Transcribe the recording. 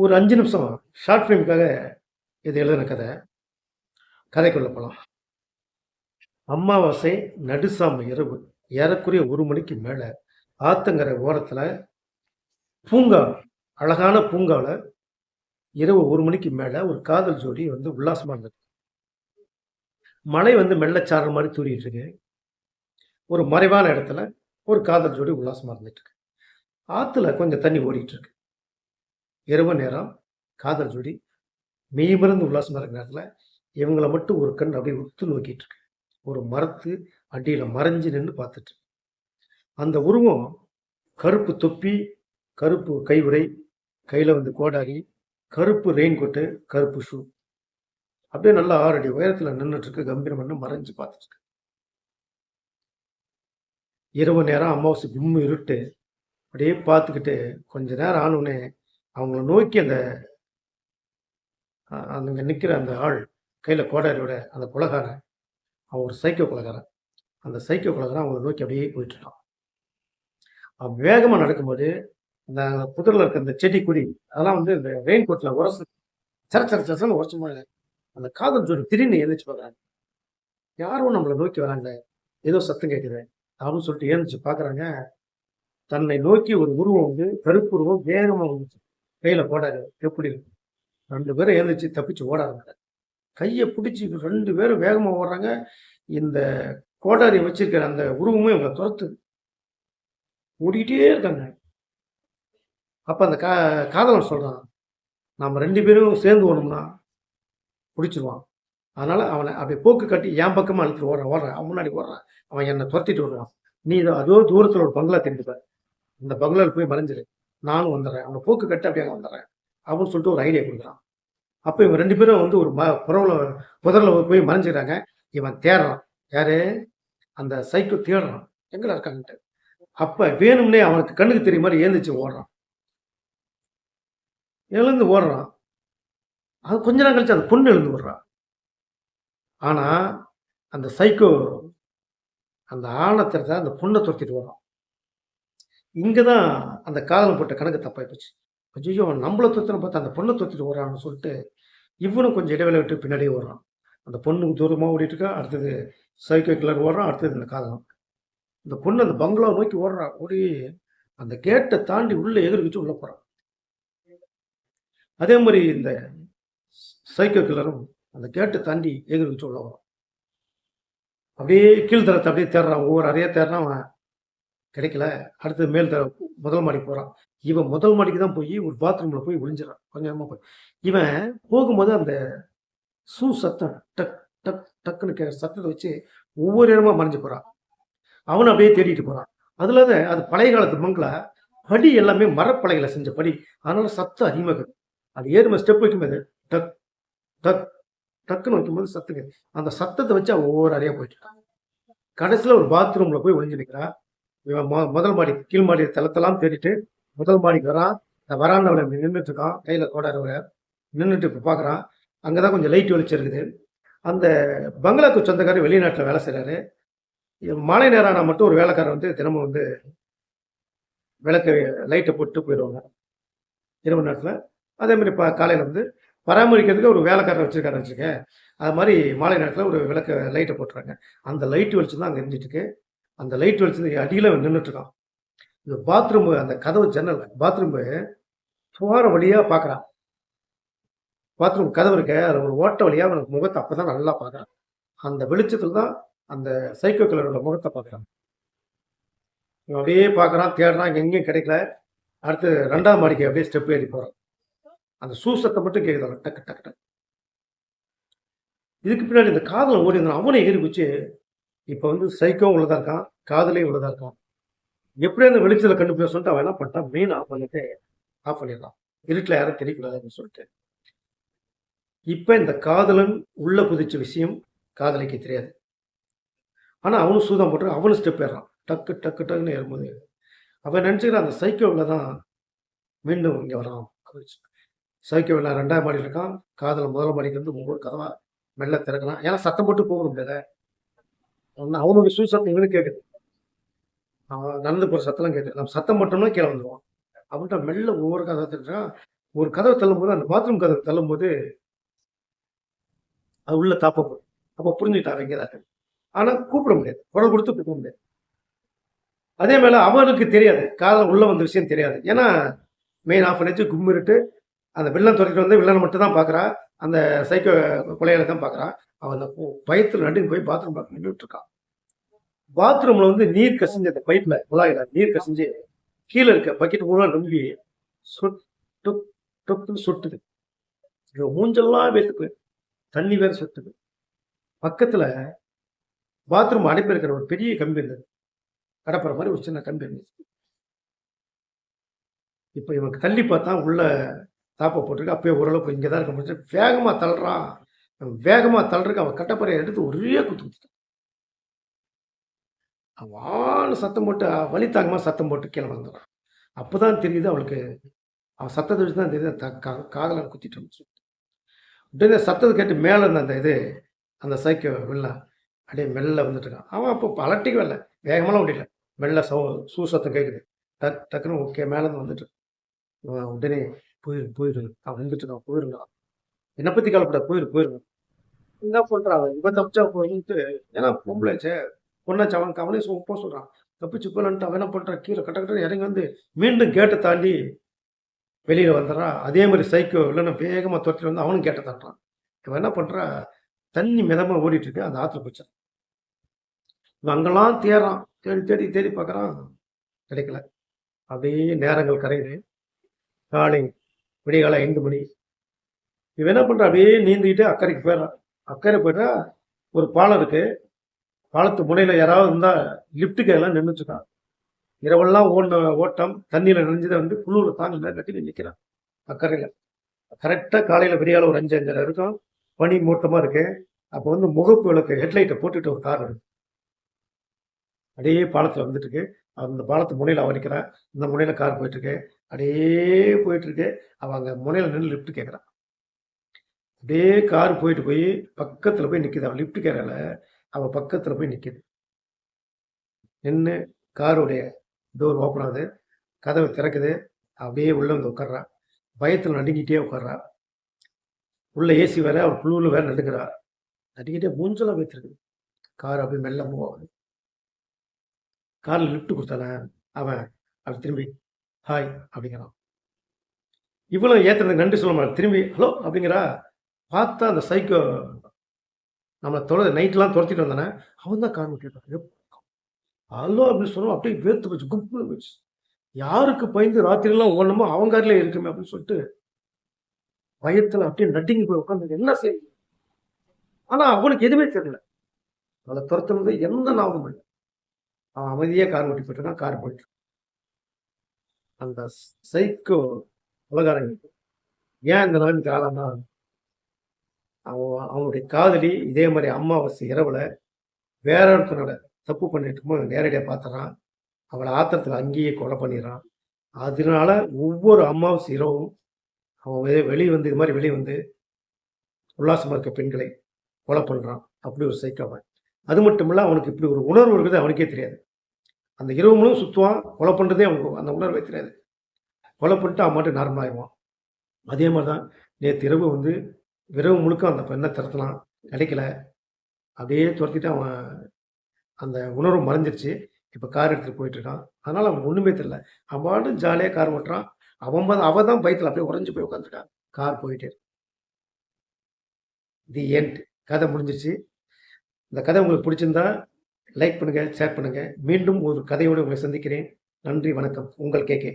ஒரு அஞ்சு நிமிஷம் ஷார்ட் ஃபிலிமுக்காக இது எழுதின கதை. கதைக்குள்ள போகலாம் அமாவாசை நடுசாம இரவு. ஏறக்குறைய ஒரு மணிக்கு மேலே ஆத்தங்கரை ஓரத்தில் பூங்கா அழகான பூங்காவில் இரவு ஒரு மணிக்கு மேலே ஒரு காதல் ஜோடி வந்து உல்லாசமாக இருந்தது. மழை வந்து மெல்லச்சாரல் மாதிரி தூரிட்டு இருக்கு. ஒரு மறைவான இடத்துல ஒரு காதல் ஜோடி உல்லாசமாக இருந்துட்டு இருக்கு. ஆற்றுல கொஞ்சம் தண்ணி ஓடிட்டு இருக்கு. இரவு நேரம் காதல் ஜோடி மெய்மருந்து உல்லாசமாக இருக்கிற நேரத்தில் இவங்கள மட்டும் ஒரு கண் அப்படியே உத்து நோக்கிட்டு இருக்கு. ஒரு மரத்து அடியில் மறைஞ்சு நின்று பார்த்துட்டு. அந்த உருவம் கருப்பு தொப்பி கருப்பு கைவுரை கையில் வந்து கோடாரி கருப்பு ரெயின் கோட்டு கருப்பு ஷூ அப்படியே நல்லா ஆறு அடி உயரத்தில் நின்றுட்டுருக்கு கம்பீரம் பண்ணி மறைஞ்சு பார்த்துட்டு இரவு நேரம் அமாவாசை கும்மு இருட்டு அப்படியே பார்த்துக்கிட்டு கொஞ்ச நேரம் ஆனவுடனே அவங்கள நோக்கி அந்த அஹ், நிற்கிற அந்த ஆள் கையில் கோடாரியோட அந்த குலகாரன் அவன் ஒரு சைக்கோ குலகாரன். அந்த சைக்கோ குலகாரன் அவங்கள நோக்கி அப்படியே போயிட்டுருக்கான் அவன் வேகமாக நடக்கும்போது அந்த புதரில் இருக்க அந்த செடி கொடி அதெல்லாம் வந்து இந்த ரெயின் கோட்டில் உரசு சர சர சரசன்னு உரசு மாதிரி அந்த காதல் ஜோடி திடீர்னு எழுந்திரிச்சு பார்க்குறாங்க. யாரும் நம்மளை நோக்கி வராங்க. ஏதோ சத்தம் கேட்குது. அப்படின்னு சொல்லிட்டு எழுந்திரிச்சு பார்க்குறாங்க. தன்னை நோக்கி ஒரு உருவம் வந்து கருப்பு உருவம் வேகமாக வந்துச்சு. கையில் போடாரு எப்படி ரெண்டு பேரும் எழுந்திரிச்சு தப்பிச்சு ஓடாங்க கையை பிடிச்சி ரெண்டு பேரும் வேகமாக ஓடுறாங்க. இந்த கோடாரி வச்சிருக்கிற அந்த உருவமும் இவங்களை துரத்துது. ஓடிக்கிட்டே இருக்காங்க. அப்போ அந்த கா காதலன் சொல்கிறான் நம்ம ரெண்டு பேரும் சேர்ந்து ஓடணும்னா பிடிச்சிருவான். அதனால் அவனை அப்படி போக்கு கட்டி என் பக்கமாக அழுத்து ஓடுறான் ஓடுறான். அவன் முன்னாடி ஓடுறான். அவன் என்னை துரத்திட்டு விடுறான் நீ இதோ அதோ தூரத்தில் ஒரு பங்களா தெரிஞ்சுப்ப இந்த பங்களாவில் போய் மறைஞ்சிரு. நானும் வந்துடுறேன். அவனை போக்கு கட்டி அப்படியே அங்கே வந்துடுறேன். அப்படின்னு சொல்லிட்டு ஒரு ஐடியா கொடுக்குறான். அப்போ இவங்க ரெண்டு பேரும் வந்து ஒரு ம புறவில் புதரில் போய் மறைஞ்சிக்கிறாங்க. இவன் தேடுறான். யாரு? அந்த சைக்கோ தேடுறான். எங்கடா இருக்காங்கன்ட்டு அப்போ வேணும்னே அவனுக்கு கண்ணுக்கு தெரிய மாதிரி ஏந்திச்சு ஓடுறான். எழுந்து ஓடுறான். அது கொஞ்ச நேரம் கழிச்சு அந்த பொண்ணு எழுந்து ஓடுறான் ஆனால் அந்த சைக்கோ அந்த ஆணத்திரத்தை அந்த பொண்ணை துரத்திட்டு வரான் இங்கே தான் அந்த காதல் போட்ட கணக்கு தப்பாகி போச்சு ஐயோ நம்மளை துரத்தின பார்த்து அந்த பொண்ணை துரத்திட்டு ஓடுறான்னு சொல்லிட்டு இவனும் கொஞ்சம் இடைவேளை விட்டு பின்னாடியே ஓடுறான். அந்த பொண்ணுக்கு தூரமாக ஓடிட்டு இருக்கா அடுத்தது சைக்கோ கிளர் ஓடுறான் அடுத்தது இந்த காதலம் இந்த பொண்ணு அந்த பங்களா நோக்கி ஓடுறான் ஓடி அந்த கேட்டை தாண்டி உள்ளே எதிர் வச்சு உள்ளே போகிறான் அதே மாதிரி இந்த சைக்கோ கிளரும் அந்த கேட்டை தாண்டி எதிர் வச்சு உள்ளே வரும் அப்படியே கீழ்த்தரத்தை அப்படியே தேடுறான் ஒவ்வொரு அறையாக தேடுறான் அவன். கிடைக்கல. அடுத்து மேல் த முதல் மாடி போகிறான் இவன் முதல் மாடிக்கு தான் போய் ஒரு பாத்ரூம்ல போய் ஒளிஞ்சிடறான் நேரமாக போய். இவன் போகும்போது அந்த சூ சத்தம் டக் டக் டக்குன்னு கேட்குற சத்தத்தை வச்சு ஒவ்வொரு இடமா மறைஞ்சு போகிறான் அவனை அப்படியே தேடிட்டு போகிறான் அதில் தான் அது பழைய காலத்து மங்கள படி எல்லாமே மரப்பலகையில செஞ்ச படி. அதனால சத்தம் அதிகமாக இருக்குது அது ஏறுமே ஸ்டெப் வைக்கும்போது டக் டக் டக்குன்னு வைக்கும்போது சத்துக்கு அந்த சத்தத்தை வச்சு அவன் ஒவ்வொரு அறையாக போயிட்டு கடைசியில் ஒரு பாத்ரூமில் போய் ஒளிஞ்சு நிற்கிறான் முதல் மாடி கீழ் மாடி தளத்தெல்லாம் தேடிட்டு முதல் மாடிக்கு வரான் இந்த வராண்டவில் நின்றுட்டு இருக்கான் கையில் கோடார நின்றுட்டு இப்போ பார்க்குறான் அங்கதான் கொஞ்சம் லைட் வெளிச்சம் இருக்குது. அந்த பங்களாக்கு சொந்தக்காரர் வெளிநாட்டில் வேலை செய்கிறாரு மாலை நேரம் ஆனால் மட்டும் ஒரு வேலைக்காரர் வந்து தினமும் வந்து விளக்கு லைட்டை போட்டு போயிடுவாங்க. இரவு நேரத்தில். அதே மாதிரி இப்போ காலையில் வந்து பராமரிக்கிறதுக்கு ஒரு வேலைக்காரர் வச்சுருக்காரு வச்சுருக்கேன் அது மாதிரி மாலை நேரத்தில் ஒரு விளக்க லைட்டை போட்டுறாங்க. அந்த லைட் வெளிச்சம் தான் அங்கே இருந்துட்டுருக்கு அந்த லைட் வெளிச்சத்துக்கு அடியில் அவன் இந்த பாத்ரூம் அந்த கதவு ஜன்னல் பாத்ரூம் துவார வழியாக பார்க்குறான் பாத்ரூம் கதவு இருக்க அதில் ஒரு ஓட்ட வழியாக அவனுக்கு முகத்தை அப்போ தான் நல்லா பார்க்குறான் அந்த வெளிச்சத்தில் தான் அந்த சைக்கோ கிளரோட முகத்தை பார்க்குறான் இவன் அப்படியே பார்க்குறான் தேடுறான் எங்கேயும் கிடைக்கல. அடுத்து ரெண்டாம் மாடிக்கு அப்படியே ஸ்டெப் ஏறி போகிறான் அந்த சூசத்தை மட்டும் கேட்குறாங்க டக்கு டக்கு டக்கு. இதுக்கு பின்னாடி இந்த காதலை ஓடி இருந்தான் அவனை ஏறி குச்சி இப்போ வந்து சைக்கோ உள்ளதா இருக்கான் காதலே உள்ளதா இருக்கான் எப்படி அந்த வெளிச்சத்தில் கண்டுபிடிச்ச சொல்லிட்டு அவன் என்ன பண்ணிட்டான்? மெயின் ஆஃப் பண்ணிட்டு ஆஃப் பண்ணிடலாம் இருட்டில் யாரும் தெரியக்கூடாதுன்னு சொல்லிட்டு. இப்போ இந்த காதலன் உள்ள குதிச்ச விஷயம் காதலிக்கு தெரியாது. ஆனால் அவனும் சூதம் போட்டு அவனும் ஸ்டெப் ஏறான் டக்கு டக்கு டக்குன்னு ஏறும்போது அவன் நினச்சிக்கிறான் அந்த சைக்கோவில் தான் மீண்டும் இங்கே வரான் சைக்கோவில் ரெண்டாவது மாடி இருக்கான். காதல் முதல் மாடிக்கு வந்து ஒவ்வொரு கதவா மெல்ல திறக்கிறான். ஏன்னா சத்தம் போட்டு போக முடியல. அவனோட அவனுடைய சூ சத்தம் இவனுக்கு கேட்குது அவன் நடந்து போகிற சத்தம்லாம் கேட்குது நம்ம சத்தம் மட்டும்னா கீழே வந்துடுவான் அவன்கிட்ட மெல்ல ஒவ்வொரு கதை திறக்கிறான் ஒரு கதவை தள்ளும்போது அந்த பாத்ரூம் கதவை தள்ளும்போது அது உள்ள தாப்ப போகும் அப்போ புரிஞ்சுக்கிட்டாங்க இங்கே ஆனால் கூப்பிட முடியாது. குரல் கொடுத்து கூப்பிட முடியாது. அதே மேல அவனுக்கு தெரியாது. காதல் உள்ள வந்த விஷயம் தெரியாது. ஏன்னா மெயின் ஆஃப் பண்ணிச்சு கும்மிருட்டு அந்த வில்லன் துறைக்கிட்டு வந்து வில்லனை மட்டும் தான் பார்க்குறா அந்த சைக்கோ கொலைகளை தான் பார்க்குறான். அவன் அந்த பயத்தில் நடுங்க போய் பாத்ரூம் பார்க்க நின்றுட்டு இருக்கான் பாத்ரூம்ல வந்து நீர் கசிஞ்சு அந்த பைப்ல குழாயில நீர் கசிஞ்சு கீழே இருக்க பக்கெட் பூரா நம்பி சொட்டு டொப்புன்னு சொட்டுது. மூஞ்செல்லாம் வேத்துக்கு தண்ணி வேற சொட்டுது. பக்கத்துல பாத்ரூம் அடைப்பு இருக்கிற ஒரு பெரிய கம்பி இருந்தது. கடப்புற மாதிரி ஒரு சின்ன கம்பி இருந்துச்சு இப்போ இவனுக்கு தள்ளி பார்த்தா உள்ள தாப்பை போட்டிருக்கு அப்பயே ஓரளவுக்கு இங்கே தான் இருக்க முடிச்சு வேகமாக தள்ளுறான். வேகமாக தள்ளுறக்கு அவன் கட்டப்பறையை எடுத்து ஒரே குத்து குத்துட்டான். அவன் சத்தம் போட்டு வலி தாங்கமாக சத்தம் போட்டு கீழே வந்துடுறான் அப்போதான் தெரியுது அவளுக்கு அவன் சத்தத்தை வச்சு தான் தெரியுது த- கா- காதல குத்திட்டு சொல்லிட்டு உடனே சத்தத்தை கேட்டு மேலே இருந்த அந்த இது அந்த சைக்கோ வில்லன் அப்படியே மெல்ல வந்துட்டு இருக்கான். அவன் அப்போ பலட்டிக்கு வரல வேகமெல்லாம் முடியல மெல்ல சவு சூ சத்தம் கேட்குது டக் டக்குன்னு ஓகே மேலே வந்துட்டு உடனே போயிரு போயிரு. அவன் வந்துட்டு இருக்கான்? போயிருங்க என்னை பற்றி கவலைப்படாது போயிரு போயிருங்க என்ன பண்றான் இவன் தப்பிச்சா போயிட்டு ஏன்னா பொம்பளைச்சே பொண்ணாச்சு அவன் அவனே போ சொல்றான். தப்பிச்சு போலன்ட்டு அவன் என்ன பண்றான் கீழே கட்ட கட்ட இறங்கி வந்து மீண்டும் கேட்டை தாண்டி வெளியில வந்துடுறான் அதே மாதிரி சைக்கோ இல்லைன்னா வேகமா துரத்தி வந்து அவனும் கேட்டை தாண்டான் இவன் என்ன பண்றா? தண்ணி மிதமா ஓடிட்டு இருக்கு. அந்த ஆத்துல போச்சு. இவன் அங்கெல்லாம் தேடுறான் தேடி தேடி தேடி பார்க்கறான். கிடைக்கல. அப்படியே நேரங்கள் கரையுது. காலை விடியகாலை ஐந்து மணி. இவன் என்ன பண்றான்? அப்படியே நீந்திக்கிட்டு அக்கறைக்கு போயிடறான். அக்கறை போயிட்டா ஒரு பாலம் இருக்கு. பாலத்து முனையில யாராவது இருந்தா லிப்டுக்கு எல்லாம் நின்றுச்சுட்டான் இரவெல்லாம் ஓடின ஓட்டம் தண்ணியில நினைஞ்சதை வந்து குளிர்ல தாங்க கட்டி நிற்கிறான் அக்கறையில. கரெக்டா காலையில விடியால ஒரு அஞ்சு அஞ்சரை இருக்கும் பனி மூட்டமா இருக்கு. அப்போ வந்து முகப்பு விளக்கு ஹெட்லைட்டை போட்டுட்டு ஒரு கார் இருக்கு. அப்படியே பாலத்துல வந்துட்டு இருக்கு. அந்த பாலத்து முனையில அவனிக்கிறேன் இந்த முனையில கார் போயிட்டு இருக்கு. அப்படியே போயிட்டுருக்கு. அவன் அங்கே முனையில் நின்று லிஃப்ட் கேட்குறான் அப்படியே கார் போயிட்டு போய் பக்கத்தில் போய் நிற்கிது அவன் லிஃப்ட் கேட்கல அவன் பக்கத்தில் போய் நிற்கிது நின்று காருடைய டோர் ஓப்பன் ஆகுது. கதவை திறக்குது. அப்படியே உள்ளே வந்து உட்கார்றா பயத்தில் நடுங்கிட்டே உட்கார்றா உள்ள ஏசி வேற அவள் குழுவில் வேற நடுக்கிறா நடுங்கிட்டே மூஞ்சலாம் வைத்திருக்கு கார் அப்படியே மெல்ல மூவ் ஆகுது. காரில் லிஃப்ட் கொடுத்தானே? அவன் அப்படி திரும்பி ஹாய் அப்படிங்கிறான். இவ்வளவு ஏற்றுறது நன்றி சொல்ல மாட்டேன். திரும்பி ஹலோ அப்படிங்கிறா. பார்த்தா அந்த சைக்கோ நம்மளை தொலை நைட்லாம் துரத்திட்டு வந்தானே அவன் தான் கார் கேட்டான். ஹலோ அப்படின்னு சொன்னோம். அப்படியே வேர்த்து போச்சு குப்புன்னு போச்சு. யாருக்கு பயந்து ராத்திரிலாம் ஓடணுமோ அவங்க கார்லயே இருக்குமே அப்படின்னு சொல்லிட்டு பயத்தில் அப்படியே நட்டிங்கி போய் உட்காந்து என்ன செய்யுது ஆனால் அவனுக்கு எதுவுமே தெரியல. அதை துரத்துனது எந்த ஞாபகம் இல்லை. அவன் அமைதியாக கார் ஓட்டி போயிட்டு கார் போயிட்டு அந்த சைக்கோ உலகாரங்க ஏன் இந்த நிலைமைக்கு காலம்னா அவன் அவனுடைய காதலி இதே மாதிரி அமாவாசை இரவுல வேற ஒருத்தனோட தப்பு பண்ணிட்டு நேரடியாக பார்த்துறான். அவளை ஆத்திரத்தில் அங்கேயே கொலை பண்ணிடுறான். அதனால ஒவ்வொரு அமாவாசை இரவும் அவன் வெளியே வந்து இது மாதிரி வெளியே வந்து உல்லாசமாக இருக்க பெண்களை கொலை பண்ணுறான் அப்படி ஒரு சைக்கவன் அது மட்டும் இல்லை அவனுக்கு இப்படி ஒரு உணர்வு இருக்குது அவனுக்கே தெரியாது. அந்த இரவு முழுவதும் சுற்றுவான் கொலை பண்ணுறதே அவனுக்கு அந்த உணர்வே தெரியாது. கொலை பண்ணிட்டு அவன் மட்டும் நார்மல் ஆயிடுவான் அதே மாதிரி தான் நேற்று இரவு வந்து இரவு முழுக்க அந்த பெண்ணை திறத்தலாம் கிடைக்கல. அப்படியே துரத்திட்டு அவன் அந்த உணர்வு மறைஞ்சிருச்சு. இப்போ கார் எடுத்துகிட்டு போயிட்டு இருக்கான். அவன் ஒன்றுமே தெரில அவன் ஜாலியாக கார் ஓட்டுறான். அவன் பா- அவ தான் பயத்தில் அப்படியே உறைஞ்சி போய் உட்காந்துருக்கான் கார் போயிட்டே தி எண்ட் கதை முடிஞ்சிருச்சு. இந்த கதை உங்களுக்கு பிடிச்சிருந்தா லைக் பண்ணுங்கள் ஷேர் பண்ணுங்கள் மீண்டும் ஒரு கதையோடு உங்களை சந்திக்கிறேன். நன்றி வணக்கம். உங்கள் கேகே